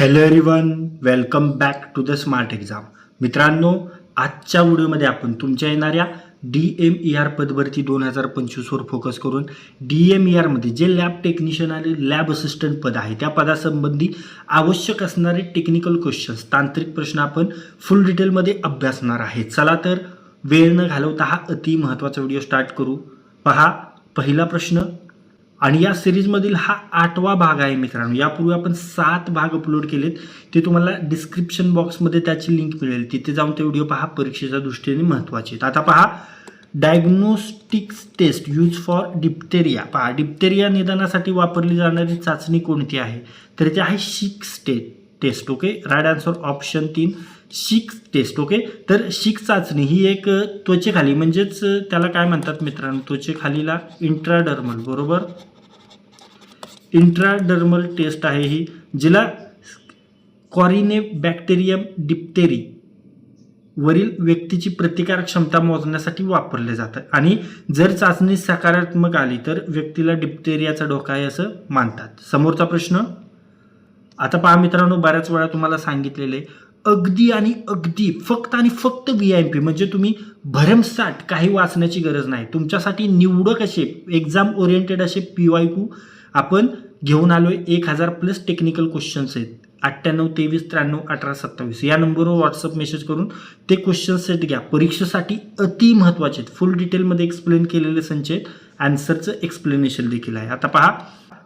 Hello everyone welcome back to the smart exam मित्रांनो आजच्या व्हिडिओमध्ये आपण तुमच्या येणाऱ्या डी एम ई आर पदभरती दोन हजार पंचवीसवर फोकस करून डी एम ई आरमध्ये जे लॅब टेक्निशियन आणि लॅब असिस्टंट पद आहे त्या पदासंबंधी आवश्यक असणारे टेक्निकल क्वेश्चन्स तांत्रिक प्रश्न आपण फुल डिटेलमध्ये अभ्यासणार आहे. चला तर वेळ न घालवता हा अति महत्त्वाचा व्हिडिओ स्टार्ट करू. पहा पहिला प्रश्न आणि या सिरीजमधील हा आठवा भाग आहे मित्रांनो. यापूर्वी आपण सात भाग अपलोड केलेत. ते तुम्हाला डिस्क्रिप्शन बॉक्समध्ये त्याची लिंक मिळेल. तिथे जाऊन ते व्हिडिओ पहा. परीक्षेच्या दृष्टीने महत्त्वाचे आहेत. आता पहा. Diagnostics test use for diphtheria पहा. डिप्टेरिया निदानासाठी वापरली जाणारी चाचणी कोणती आहे? तर ती आहे शिक्स टे test okay right answer option तीन. शिक्स टेस्ट ओके तर शिक चाचणी ही एक त्वचेखाली म्हणजेच त्याला काय म्हणतात मित्रांनो? त्वचेखालीला इंट्राडर्मल बरोबर? इंट्राडर्मल टेस्ट आहे ही जिला कॉरिने बॅक्टेरियम डिप्टेरी वरील व्यक्तीची प्रतिकार क्षमता मोजण्यासाठी वापरले जातं आणि जर चाचणी सकारात्मक आली तर व्यक्तीला डिप्टेरियाचा धोका आहे असं मानतात. समोरचा प्रश्न आता पहा मित्रांनो बऱ्याच वेळा तुम्हाला सांगितलेले अगदी आणि अगदी फक्त आणि फक्त व्ही आय पी म्हणजे तुम्ही भरमसाठ काही वाचण्याची गरज नाही. तुमच्यासाठी निवडक असे एक्झाम ओरिएंटेड असे पी वाय क्यू आपण घेऊन आलोय एक हजार प्लस टेक्निकल क्वेश्चन्स आहेत. अठ्ठ्याण्णव तेवीस त्र्याण्णव अठरा सत्तावीस. या नंबरवर व्हॉट्सअप मेसेज करून ते क्वेश्चन सेट घ्या. परीक्षेसाठी अति महत्त्वाचे आहेत. फुल डिटेलमध्ये एक्सप्लेन केलेले संच आहेत. आन्सरचं एक्सप्लेनेशन देखील आहे. आता पहा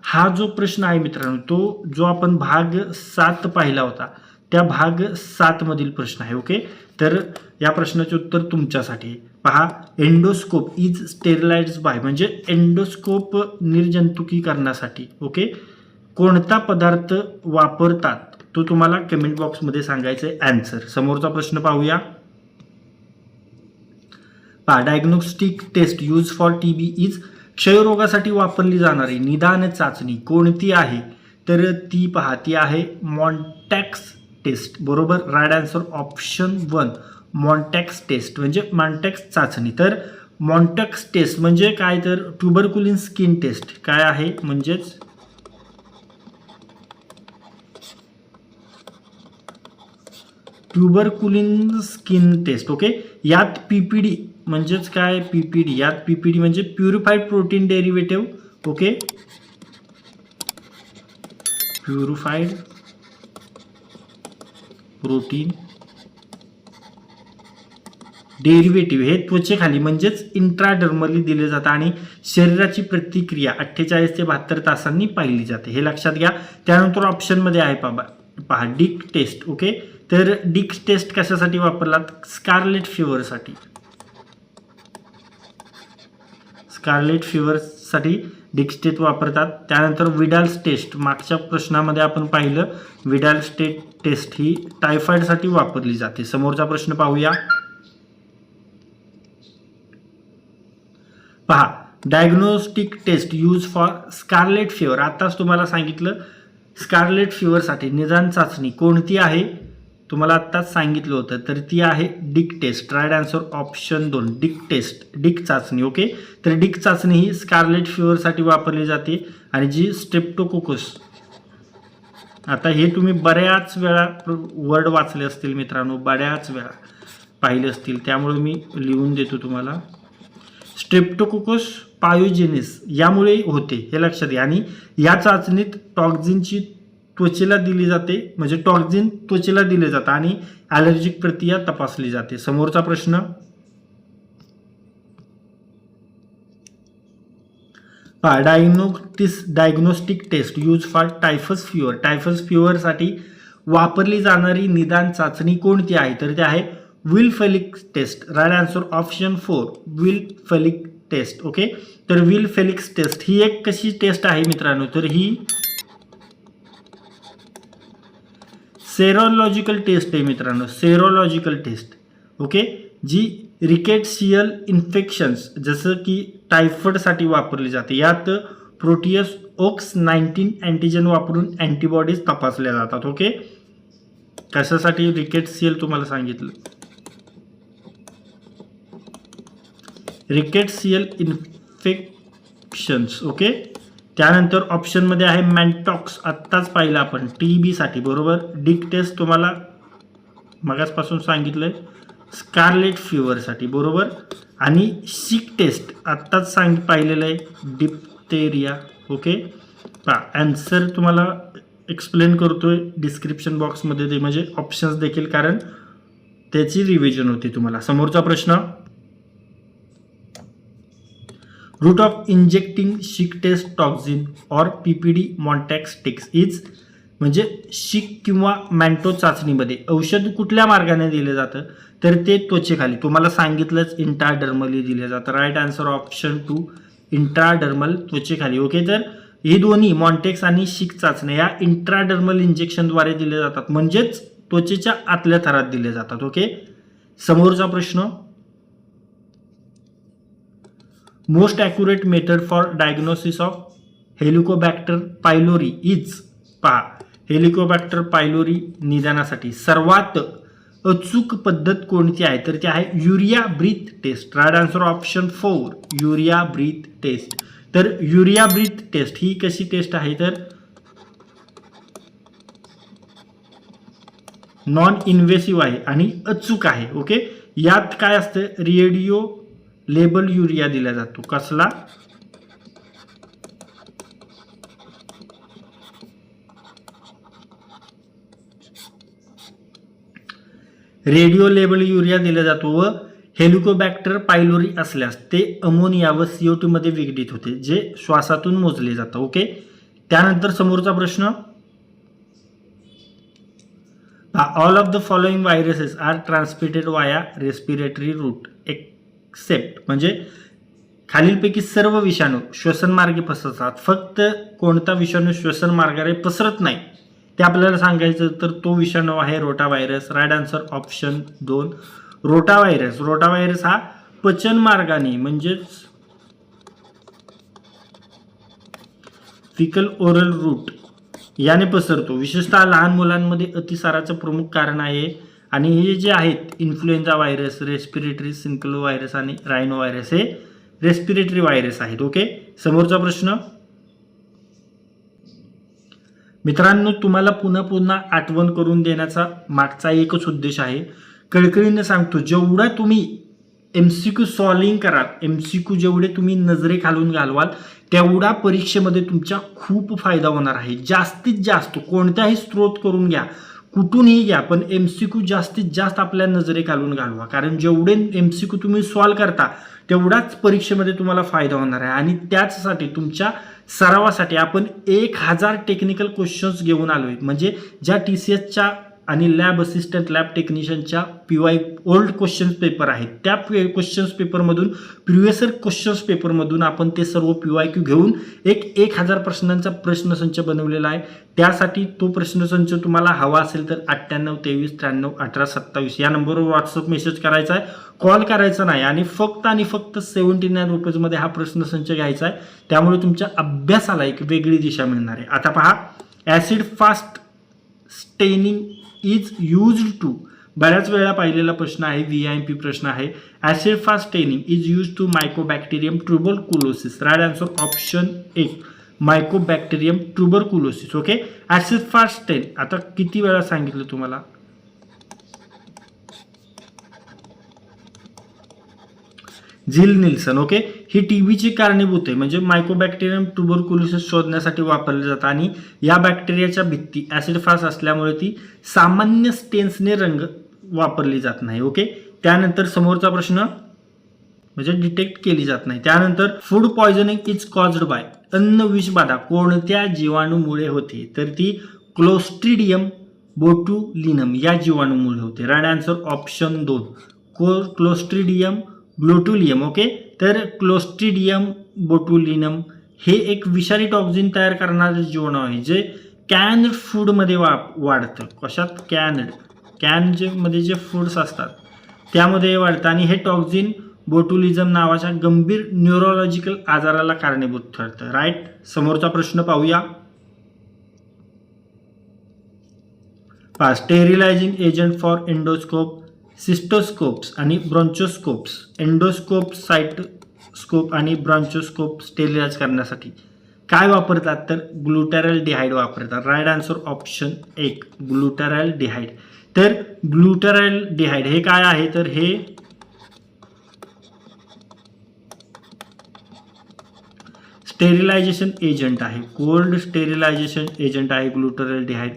हा जो प्रश्न आहे मित्रांनो तो जो आपण भाग सात पाहिला होता त्या भाग सातमधील प्रश्न आहे ओके तर या प्रश्नाचे उत्तर तुमच्यासाठी. पहा एंडोस्कोप इज स्टेरिलाइज बाय म्हणजे एंडोस्कोप निर्जंतुकीकरणासाठी ओके कोणता पदार्थ वापरतात? तो तुम्हाला कमेंट बॉक्समध्ये सांगायचं आहे समोरचा प्रश्न पाहूया. पहा diagnostic test use for T B is क्षयरोगासाठी वापरली जाणारी निदान चाचणी कोणती आहे? तर ती पहा ती आहे मॉन्टॅक्स टेस्ट बरोबर? Right answer option one Mantoux test म्हणजे मॉन्टॅक्स चाचणी. तर मॉन्टॅक्स टेस्ट म्हणजे काय? तर ट्युबरकुलिन स्किन टेस्ट काय आहे? म्हणजेच ट्युबरकुलिन स्किन टेस्ट ओके यात पीपीडी म्हणजेच काय? पीपीडी यात पीपीडी म्हणजे purified protein derivative okay purified protein derivative हे त्वचेखाली म्हणजेच इंट्राडर्मली दिले जातं आणि शरीराची प्रतिक्रिया अठ्ठेचाळीस ते बहात्तर तासांनी पाहिली जाते. हे लक्षात घ्या. त्यानंतर ऑप्शनमध्ये आहे बाबा पहा डिक टेस्ट ओके? तर डिक टेस्ट कशासाठी वापरलात? स्कारलेट फिवरसाठी स्कारलेट फिवरसाठी डिक्स टेस्ट वापरतात. त्यानंतर विडाल्स टेस्ट मागच्या प्रश्नामध्ये आपण पाहिलं. विडाल्स स्टेट टेस्ट ही टायफॉइडसाठी वापरली जाते. समोरचा प्रश्न पाहूया. पहा diagnostic test use for scarlet fever आत्ताच तुम्हाला सांगितलं स्कारलेट फिवरसाठी निदान चाचणी कोणती आहे? तुम्हाला आत्ताच सांगितलं होतं तर ती आहे Dick test. Right answer option दोन डिक टेस्ट डिक चाचणी ओके तर डिक चाचणी ही स्कारलेट फिवरसाठी वापरली जाते आणि जी स्टेप्टोकोकस आता हे तुम्ही बऱ्याच वेळा वर्ड वाचले असतील मित्रांनो बऱ्याच वेळा पाहिले असतील त्यामुळे मी लिहून देतो तुम्हाला. स्ट्रेप्टोकोकस पायोजेनिस यामुळे होते हे लक्षात घ्या. आणि या चाचणीत टॉक्झिनची त्वचेला दिली जाते म्हणजे टॉक्झिन त्वचेला दिले जातं आणि ॲलर्जिक प्रक्रिया तपासली जाते. समोरचा प्रश्न. पहा डायग्नोटिस diagnostic test use for typhus fever typhus फ्युअरसाठी वापरली जाणारी निदान चाचणी कोणती आहे? तर ते आहे Weil Felix test right answer option four Weil Felix test okay तर विल फेलिक्स टेस्ट ही एक कशी टेस्ट आहे मित्रांनो? तर ही सेरोलॉजिकल टेस्ट आहे मित्रांनो सेरोलॉजिकल टेस्ट ओके जी रिकेटशियल इन्फेक्शन्स जसं की टायफॉइडसाठी वापरली जाते यात प्रोटियस ओक्स नाईन्टीन अँटीजन वापरून अँटीबॉडीज तपासल्या जातात ओके कशासाठी रिकेटसियल तुम्हाला सांगितलं? रिकेटसियल इन्फेक्शन्स ओके त्यानंतर ऑप्शनमध्ये आहे मॅन्टॉक्स आत्ताच पाहिलं आपण. टी बीसाठी बरोबर? डिक टेस्ट तुम्हाला मगाचपासून सांगितलं आहे स्कारलेट फिवरसाठी बरोबर? आणि शिक टेस्ट आत्ताच सांग पाहिलेलं आहे. डिप्टेरिया ओके पा ॲन्सर तुम्हाला एक्सप्लेन करतो आहे डिस्क्रिप्शन बॉक्समध्ये ते. म्हणजे ऑप्शन्स देखील कारण त्याची रिव्हिजन होती तुम्हाला. समोरचा प्रश्न route of injecting Schick test toxin or P P D मॉन्टॅक्सटिक्स is म्हणजे शिक किंवा मॅन्टो चाचणीमध्ये औषध कुठल्या मार्गाने दिलं जातं तर ते त्वचेखाली. तुम्हाला सांगितलंच इंट्राडर्मली दिलं जातं. Right answer option two intradermal त्वचेखाली. Okay तर ही दोन्ही मॉन्टेक्स आणि शिक चाचण्या या इंट्राडर्मल इंजेक्शनद्वारे दिल्या जातात. म्हणजेच त्वचेच्या आतल्या थरात दिले जातात. ओके समोरचा प्रश्न most accurate method for diagnosis of helicobacter pylori is पहा हेलिकोबॅक्टर पायलोरी निदानासाठी. सर्वात अचूक पद्धत कोणती आहे? तर ती आहे urea breath test. Right answer option four urea breath test. तर युरिया ब्रीथ टेस्ट ही कशी टेस्ट आहे? तर नॉन इन्व्हेसिव्ह आहे आणि अचूक आहे ओके यात काय असतं? रेडिओ लेबल युरिया दिला जातो. कसला? रेडिओ लेबल युरिया दिला जातो व हेलिकोबॅक्टर पायलोरी असल्यास ते अमोनिया व सीओ टू मध्ये विघटित होते जे श्वासातून मोजले जातं ओके? त्यानंतर समोरचा प्रश्न. All of the following viruses are transmitted via respiratory route एक एक्सेप्ट. म्हणजे खालीलपैकी सर्व विषाणू श्वसन मार्गे पसरतात. फक्त कोणता विषाणू श्वसन मार्गाने पसरत नाही ते आपल्याला सांगायचं तर तो विषाणू आहे rota virus right answer option दोन रोटा व्हायरस रोटा व्हायरस हा पचन मार्गाने म्हणजेच फिकल ओरल रूट याने पसरतो. विशेषतः लहान मुलांमध्ये अतिसाराचं प्रमुख कारण आहे आणि हे जे आहेत influenza virus respiratory syncytial virus आणि रायनो व्हायरस हे रेस्पिरेटरी व्हायरस आहेत ओके समोरचा प्रश्न. मित्रांनो तुम्हाला पुन्हा पुन्हा आठवण करून देण्याचा मागचा एकच उद्देश आहे. कळकळीनं सांगतो जेवढा तुम्ही एम सी क्यू सॉल्विंग कराल एम सी क्यू जेवढे तुम्ही नजरे खालून घालवाल तेवढा परीक्षेमध्ये तुमचा खूप फायदा होणार आहे. जास्तीत जास्त कोणत्याही स्रोत करून घ्या. कुठूनही घ्या पण एम सी क्यू जास्तीत जास्त आपल्या नजरे घालून घालवा. कारण जेवढे एम सी क्यू तुम्ही सॉल्व करता तेवढाच परीक्षेमध्ये तुम्हाला फायदा होणार आहे. आणि त्याचसाठी तुमच्या सरावासाठी आपण एक हजार टेक्निकल क्वेश्चन्स घेऊन आलो आहे म्हणजे ज्या टी सी एसच्या आणि lab assistant lab टेक्निशियनच्या P Y old questions paper आहेत. त्या क्वेश्चन्स पेपरमधून प्रिव्हियसर क्वेश्चन्स पेपरमधून आपण ते सर्व पी वाय क्यू घेऊन एक एक हजार प्रश्नांचा प्रश्नसंच बनवलेला आहे. त्यासाठी तो प्रश्नसंच तुम्हाला हवा असेल तर अठ्ठ्याण्णव तेवीस त्र्याण्णव अठरा सत्तावीस या नंबरवर व्हॉट्सअप मेसेज करायचा आहे. कॉल करायचा नाही आणि फक्त आणि फक्त सेव्हन्टी नाईन रुपीजमध्ये हा प्रश्नसंच घ्यायचा आहे. त्यामुळे तुमच्या अभ्यासाला एक वेगळी दिशा मिळणार आहे. आता पहा acid fast staining is use to बऱ्याच वेळा पाहिलेला प्रश्न आहे व्ही आय पी प्रश्न आहे. Acid fast staining is use to mycobacterium tuberculosis right answer option एक mycobacterium tuberculosis okay acid fast stain आता किती वेळा सांगितलं तुम्हाला? झिल निल्सन ओके ही टीबीची कारणीभूत आहे. म्हणजे मायकोबॅक्टेरियम ट्युबरकुलोसिस शोधण्यासाठी वापरले जातात आणि या बॅक्टेरियाच्या भित्ती ॲसिड फास्ट असल्यामुळे ती सामान्य स्टेन्सने रंग वापरली जात नाही ओके त्यानंतर समोरचा प्रश्न म्हणजे डिटेक्ट केली जात नाही. त्यानंतर food poisoning is caused by अन्न विषबाधा कोणत्या जीवाणूमुळे होते? तर ती क्लोस्ट्रिडियम बोटुलिनम या जीवाणूमुळे होते. राईट आन्सर ऑप्शन दोन. को क्लोस्ट्रिडियम ब्लोटुलियम ओके तर क्लोस्टिडियम बोटुलिनम हे एक विषारी टॉक्झिन तयार करणारं जीवाणू आहे जे कॅन्ड फूडमध्ये वा वाढतं. कशात? कॅनड. कॅनमध्ये जे फूड्स असतात त्यामध्ये वाढतं. आणि हे टॉक्झिन बोटुलिझम नावाच्या गंभीर न्यूरोलॉजिकल आजाराला कारणीभूत ठरतं. राईट? समोरचा प्रश्न पाहूया. पाच sterilising agent for endoscope cystoscopes आणि ब्रॉन्चोस्कोप्स एंडोस्कोप स्कोप आणि ब्रॉन्चोस्कोप स्टेरिलाइज करण्यासाठी. काय वापरतात? तर ग्लुटॅरल डिहाईड वापरतात. राईट आन्सर ऑप्शन एक ग्लुटॅरल डिहाईड तर ग्लुटॅरल डिहाईड हे काय आहे? तर हे स्टेरिलायझेशन एजंट आहे. कोल्ड स्टेरिलायझेशन एजंट आहे ग्लुटरल डिहाईड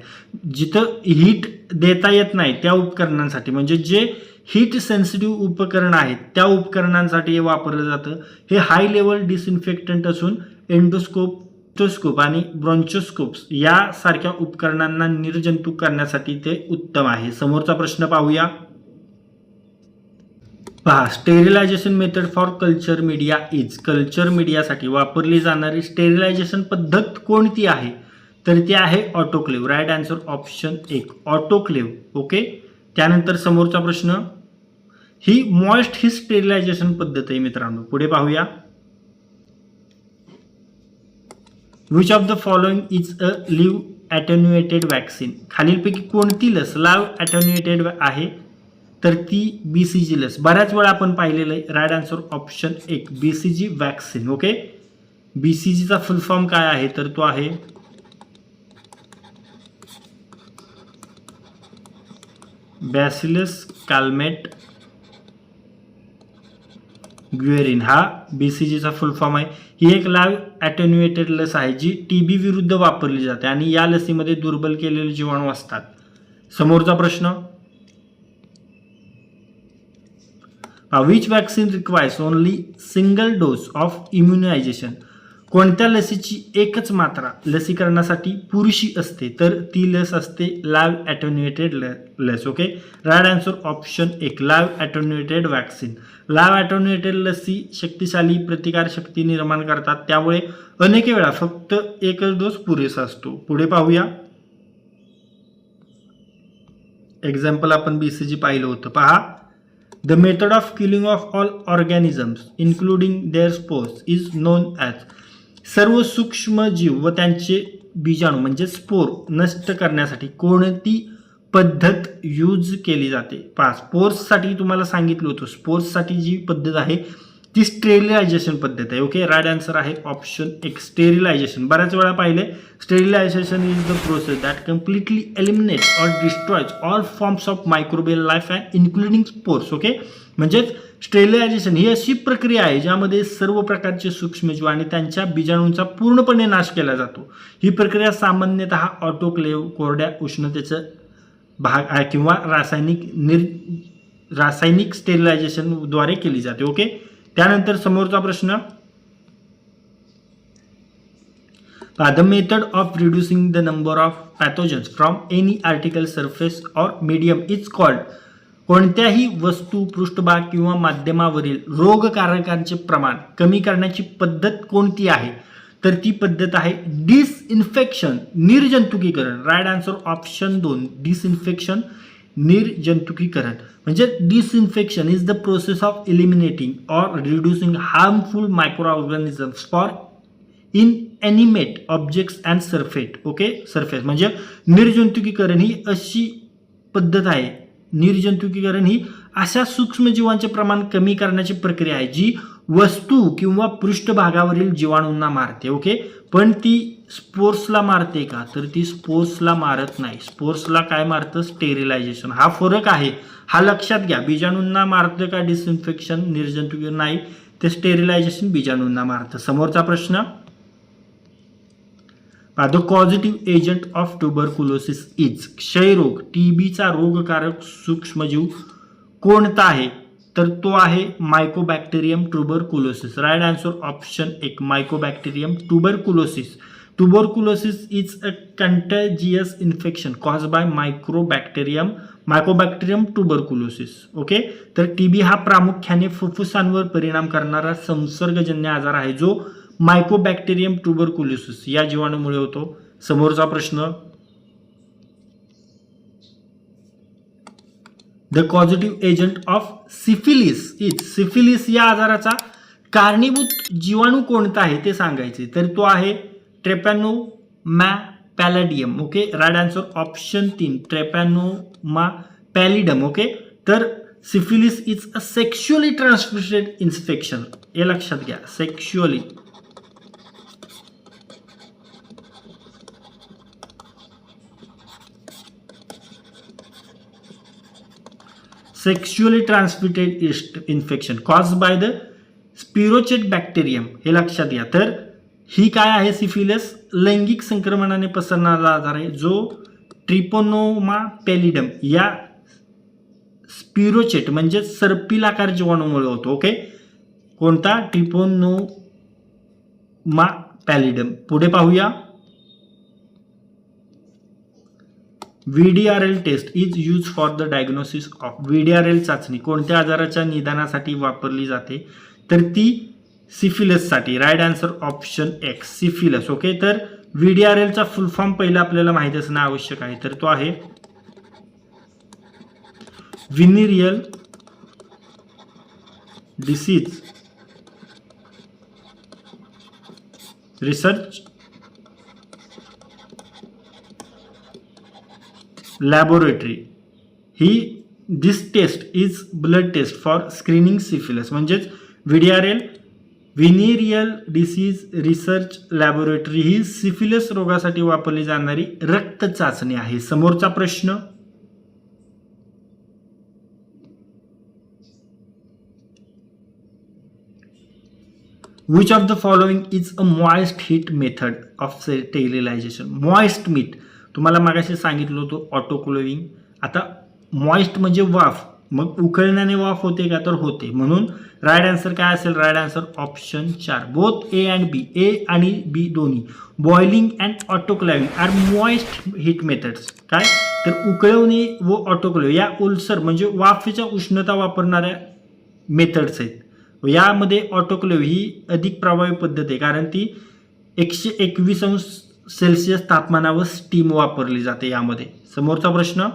जिथं हीट देता येत नाही त्या उपकरणांसाठी. म्हणजे जे हीट सेन्सिटिव्ह उपकरण आहेत त्या उपकरणांसाठी हे वापरलं जातं. हे हाय लेवल डिसइन्फेक्टंट असून एंडोस्कोप स्कोप आणि ब्रॉन्चोस्कोप्स यासारख्या उपकरणांना निर्जंतुक करण्यासाठी ते उत्तम आहे. समोरचा प्रश्न पाहूया. पहा sterilisation method for culture media is culture मीडियासाठी वापरली जाणारी स्टेरिलायझेशन पद्धत कोणती आहे? तर ती आहे ऑटोक्लेव राईट आन्सर ऑप्शन एक ऑटोक्लेव ओके त्यानंतर समोरचा प्रश्न. ही मॉइस्ट ही स्टेरिलायझेशन पद्धत आहे मित्रांनो. पुढे पाहूया. Which of the following is a live attenuated vaccine खालीलपैकी कोणती लस लाव ॲटन्युएटेड आहे? तर ती बी सी जी लस. बऱ्याच वेळा आपण पाहिलेलं आहे. राईट आन्सर ऑप्शन एक B C G vaccine okay B C जीचा फुल फॉर्म काय आहे? तर तो आहे बॅसिलस काल्मेट ग्युएरिन हा बी सी जीचा फुल फॉर्म आहे. ही एक लाव ॲटेन्युएटेड लस आहे जी टी बी विरुद्ध वापरली जाते आणि या लसीमध्ये दुर्बल केलेले जीवाणू असतात. समोरचा प्रश्न? Which vaccine requires only single dose of immunisation कोणत्या लसीची एकच मात्रा लसीकरणासाठी पुरुषी असते? तर ती लस असते लाईव्ह ॲटोन्युएटेड लस ओके राईट आन्सर ऑप्शन एक live attenuated vaccine live attenuated लसी शक्तिशाली प्रतिकारशक्ती निर्माण करतात. त्यामुळे अनेक वेळा फक्त एकच डोस पुरेसा असतो. पुढे पाहूया. एक्झाम्पल आपण बी सी जी पाहिलं होतं. पहा. The method of killing of all organisms including their spores is known as सर्व सूक्ष्म जीव व त्यांचे बीजाणू म्हणजे स्पोर नष्ट करण्यासाठी कोणती पद्धत यूज केली जाते? पहा स्पोर्ट्ससाठी तुम्हाला सांगितलं होतं. स्पोर्ट्ससाठी जी पद्धत आहे ती स्टेरिलायझेशन पद्धत आहे. ओके राईट आन्सर आहे ऑप्शन एक स्टेरिलायझेशन बऱ्याच वेळा पाहिले sterilisation is the process that completely eliminate or destroys all forms of microbial life and including sports okay म्हणजेच स्टेरिलायझेशन ही अशी प्रक्रिया आहे ज्यामध्ये सर्व प्रकारचे सूक्ष्मजीव आणि त्यांच्या बीजाणूंचा पूर्णपणे नाश केला जातो. ही प्रक्रिया सामान्यतः ऑटोक्लेव कोरड्या उष्णतेचं भाग आहे किंवा रासायनिक निर रासायनिक स्टेरिलायझेशनद्वारे केली जाते. ओके त्यानंतर समोरचा प्रश्न. The method of reducing the number of pathogens from any article surface or medium is called कोणत्याही वस्तू पृष्ठभाग किंवा माध्यमावरील रोगकारकांचे प्रमाण कमी करण्याची पद्धत कोणती आहे? तर ती पद्धत आहे डिसइन्फेक्शन निर्जंतुकीकरण. राईट आन्सर ऑप्शन दोन डिसइन्फेक्शन निर्जंतुकीकरण. म्हणजे disinfection is the process of eliminating or reducing harmful micro organisms for inanimate objects and surface okay surface म्हणजे निर्जंतुकीकरण ही अशी पद्धत आहे. निर्जंतुकीकरण ही अशा सूक्ष्मजीवांचे प्रमाण कमी करण्याची प्रक्रिया आहे जी वस्तू किंवा पृष्ठभागावरील जीवाणूंना मारते ओके पण ती स्पोर्ट्सला मारते का? तर ती स्पोर्ट्सला मारत नाही. स्पोर्ट्सला काय मारतं? स्टेरिलायझेशन. हा फरक आहे. हा लक्षात घ्या. बीजाणूंना मारतं का डिसइन्फेक्शन निर्जंतुकीकरण नाही. ते स्टेरिलायझेशन बीजाणूंना मारतं. समोरचा प्रश्न? The positive agent of tuberculosis is क्षयरोग. टीबीचा रोगकारक सूक्ष्मजीव कोणता आहे? तर तो आहे mycobacterium tuberculosis right answer option एक. Mycobacterium tuberculosis tuberculosis is a contagious infection cause by microbacterium mycobacterium tuberculosis okay तर टीबी हा प्रामुख्याने फुफ्फुसांवर परिणाम करणारा संसर्गजन्य आजार आहे जो मायकोबॅक्टेरियम ट्युबरकुलोसिस या जीवाणूमुळे होतो. समोरचा प्रश्न. The positive agent of syphilis is syphilis या आजाराचा कारणीभूत जीवाणू कोणता आहे ते सांगायचे. तर तो आहे treponema pallidum okay right answer option तीन ट्रेपॅनोमा पैलिडम ओके तर syphilis is a sexually transmitted infection ये लक्षात घ्या sexually sexually transmitted infection cause by the spirochete bacterium हे लक्षात घ्या तर ही काय आहे सिफिलस? लैंगिक संक्रमणाने पसरणारा आजार आहे जो ट्रिपोनोमा पेलिडम या स्पिरोचेट म्हणजे सर्पिल आकार जीवाणूमुळे होतो ओके? कोणता? Treponema pallidum. पुढे पाहूया. VDRL test is use for the diagnosis of VDRL चाचणी. कोणत्या आजाराच्या निदानासाठी वापरली जाते? तर ती सिफिलससाठी. राईट आन्सर ऑप्शन एक्स सिफिलस ओके तर व्हीडीआरएलचा फुल फॉर्म पहिला आपल्याला माहीत असणं आवश्यक आहे. तर तो आहे venereal disease research laboratory he this test is blood test for screening syphilis म्हणजेच VDRL venereal disease research laboratory ही सिफिलस रोगासाठी वापरली जाणारी रक्त चाचणी आहे. समोरचा प्रश्न. Which of the following is a moist heat method of sterilisation moist heat तुम्हाला मागाशी सांगितलं होतं ऑटोक्लोविंग आता मॉइस्ट म्हणजे वाफ. मग उकळण्याने वाफ होते का? तर होते. म्हणून राईट आन्सर काय असेल? राईट आन्सर ऑप्शन चार. Both A and B A आणि बी दोन्ही. Boiling and autoclaving are moist heat methods काय? तर उकळवणे व ऑटोक्लेव या ओलसर म्हणजे वाफेच्या उष्णता वापरणाऱ्या मेथड्स आहेत. यामध्ये ऑटोक्लेव ही अधिक प्रभावी पद्धत आहे. कारण ती एकशे एकवीस अंश सेल्सिअस तापमानावर स्टीम वापरली जाते यामध्ये. समोरचा प्रश्न?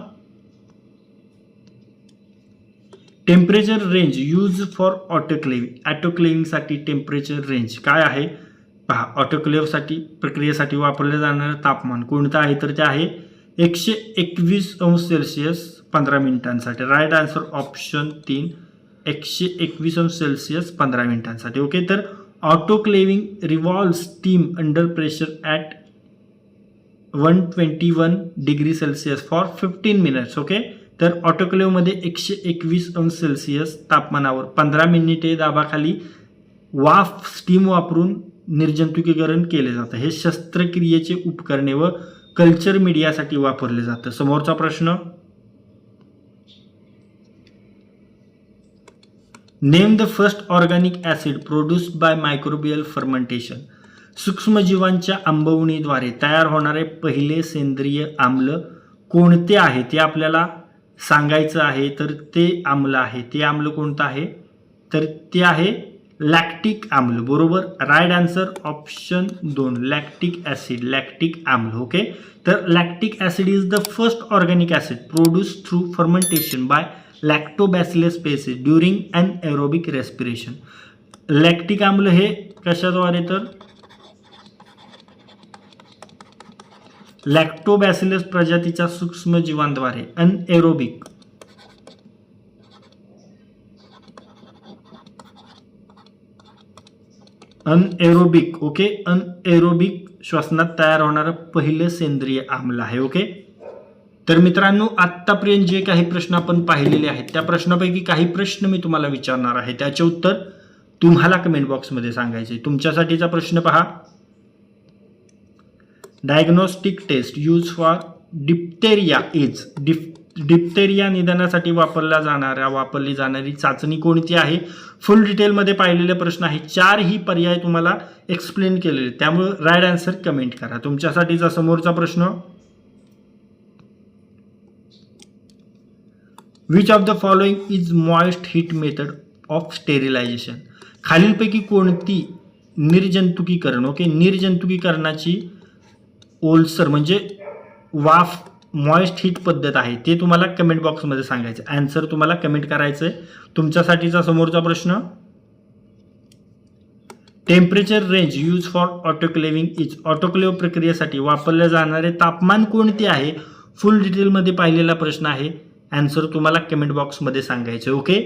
Temperature range use for autoclaving ऑटोक्लेविंगसाठी temperature range काय आहे? पहा ऑटोक्लेवसाठी प्रक्रियेसाठी वापरले जाणारं तापमान कोणतं आहे तर ते आहे एकशे एकवीस अंश सेल्सिअस पंधरा मिनिटांसाठी. राईट आन्सर ऑप्शन तीन एकशे एकवीस अंश सेल्सिअस पंधरा मिनिटांसाठी. ओके तर autoclaving revolve steam under pressure at one twenty one degree celsius for fifteen minutes okay तर ऑटोक्लेवमध्ये एकशे एकवीस अंश सेल्सिअस तापमानावर पंधरा मिनिटे दाबाखाली वाफ स्टीम वापरून निर्जंतुकीकरण केले जातं. हे शस्त्रक्रियेचे उपकरणे व कल्चर मीडियासाठी वापरले जातं. समोरचा प्रश्न? Name the first organic acid produced by microbial fermentation. सूक्ष्मजीवांच्या आंबवणीद्वारे तयार होणारे पहिले सेंद्रिय आम्ल कोणते आहे? ते आपल्याला सांगायचं आहे तर ते आम्ल आहे. ते आम्ल कोणतं आहे? तर ते आहे लॅक्टिक आम्ल. बरोबर? राईट आन्सर ऑप्शन दोन. लॅक्टिक ॲसिड लॅक्टिक आम्ल. ओके तर lactic acid is the first organic acid produce through fermentation by lactobacillus species during anaerobic respiration lactic आम्ल हे कशाद्वारे तर? लॅक्टोबॅसिलस प्रजातीच्या सूक्ष्मजीवांद्वारे अनएरोबिक. Anaerobic okay? अनएरोबिक श्वसनात तयार होणारं पहिलं सेंद्रिय आम्ल आहे ओके? तर मित्रांनो आत्तापर्यंत जे काही प्रश्न आपण पाहिलेले आहेत त्या प्रश्नापैकी काही प्रश्न मी तुम्हाला विचारणार आहे. त्याचे उत्तर तुम्हाला कमेंट बॉक्समध्ये सांगायचे तुमच्यासाठीचा प्रश्न पहा. Diagnostic test use for diphtheria is deep diphtheria निदानासाठी वापरल्या जाणाऱ्या वापरली जाणारी चाचणी कोणती आहे? फुल डिटेलमध्ये पाहिलेले प्रश्न आहे चारही पर्याय तुम्हाला एक्सप्लेन केलेले त्यामुळे राईट आन्सर कमेंट करा. तुमच्यासाठीचा समोरचा प्रश्न. Which of the following is moist heat method of sterilisation खालीलपैकी कोणती निर्जंतुकीकरण? ओके निर्जंतुकीकरणाची ओलसर म्हणजे वाफ मॉइस्ट हीट पद्धत आहे. ते तुम्हाला कमेंट बॉक्समध्ये सांगायचं आन्सर तुम्हाला कमेंट करायचं आहे तुमच्यासाठीचा समोरचा प्रश्न temperature range use for autoclaving is autoclave प्रक्रियेसाठी वापरले जाणारे तापमान कोणते आहे? फुल डिटेलमध्ये पाहिलेला प्रश्न आहे. आन्सर तुम्हाला कमेंट बॉक्समध्ये सांगायचं ओके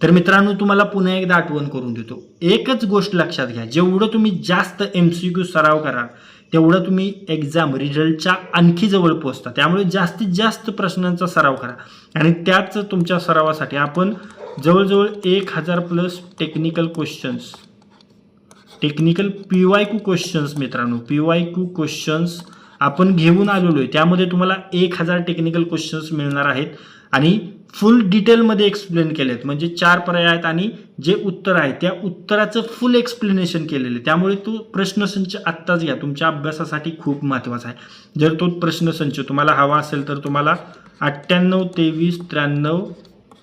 तर मित्रांनो तुम्हाला पुन्हा एकदा आठवण करून देतो. एकच गोष्ट लक्षात घ्या. जेवढं तुम्ही जास्त एम क्यू सराव कराल तेवढं तुम्ही एक्झाम रिझल्टच्या आणखी जवळ पोहोचता. त्यामुळे जास्तीत जास्त प्रश्नांचा सराव करा. आणि त्याच तुमच्या सरावासाठी आपण जवळजवळ एक हजार plus technical questions technical P Y Q questions मित्रांनो. पी वाय क्यू क्वेश्चन्स आपण घेऊन आलेलो आहे. त्यामध्ये तुम्हाला एक हजार टेक्निकल क्वेश्चन्स मिळणार आहेत. आणि फुल डिटेलमध्ये एक्सप्लेन केले आहेत म्हणजे चार पर्याय आहेत आणि जे उत्तर आहे त्या उत्तराचं फुल एक्सप्लेनेशन केलेलं आहे. त्यामुळे तो प्रश्नसंच आत्ताच घ्या. तुमच्या अभ्यासासाठी खूप महत्त्वाचा आहे. जर तो प्रश्नसंच तुम्हाला हवा असेल तर तुम्हाला अठ्ठ्याण्णव तेवीस त्र्याण्णव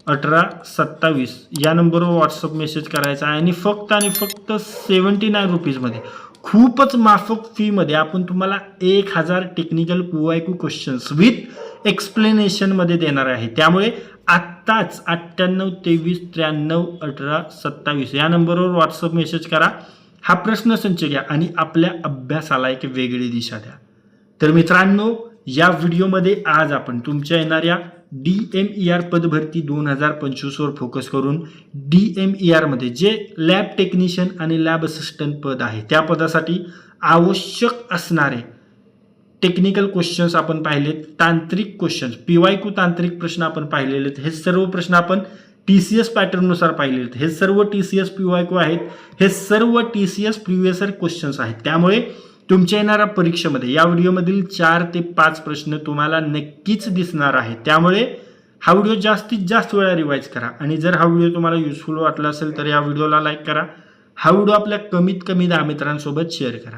अठरा सत्तावीस या नंबरवर व्हॉट्सअप मेसेज करायचा आहे. आणि फक्त आणि फक्त सेवन्टी नाईन रुपीजमध्ये खूपच माफक फीमध्ये आपण तुम्हाला एक हजार technical P Q questions with एक्सप्लेनेशनमध्ये देणार आहे. त्यामुळे आत्ताच अठ्ठ्याण्णव तेवीस त्र्याण्णव अठरा सत्तावीस या नंबरवर व्हॉट्सअप मेसेज करा. हा प्रश्न संच घ्या आणि आपल्या अभ्यासाला एक वेगळी दिशा द्या. तर मित्रांनो या व्हिडिओमध्ये आज आपण तुमच्या येणाऱ्या डी एम ई आर पदभरती दोन हजार पंचवीसवर फोकस करून डी एम ई आरमध्ये जे लॅब टेक्निशियन आणि लॅब असिस्टंट पद आहे त्या पदासाठी आवश्यक असणारे टेक्निकल क्वेश्चन्स आपण पाहिलेत तांत्रिक क्वेश्चन्स पी वाय क्यू तांत्रिक प्रश्न आपण पाहिलेले आहेत हे सर्व प्रश्न आपण टी सी एस पॅटर्ननुसार पाहिले आहेत हे सर्व T C S P Y Q आहेत. हे सर्व T C S previous questions आहेत. त्यामुळे तुमच्या येणाऱ्या परीक्षेमध्ये या व्हिडिओमधील चार ते पाच प्रश्न तुम्हाला नक्कीच दिसणार आहेत. त्यामुळे हा व्हिडिओ जास्तीत जास्त वेळा रिवाईज करा. आणि जर हा व्हिडिओ तुम्हाला युजफुल वाटला असेल तर या व्हिडिओला लाईक करा. हा व्हिडिओ आपल्या कमीत कमी दहा मित्रांसोबत शेअर करा.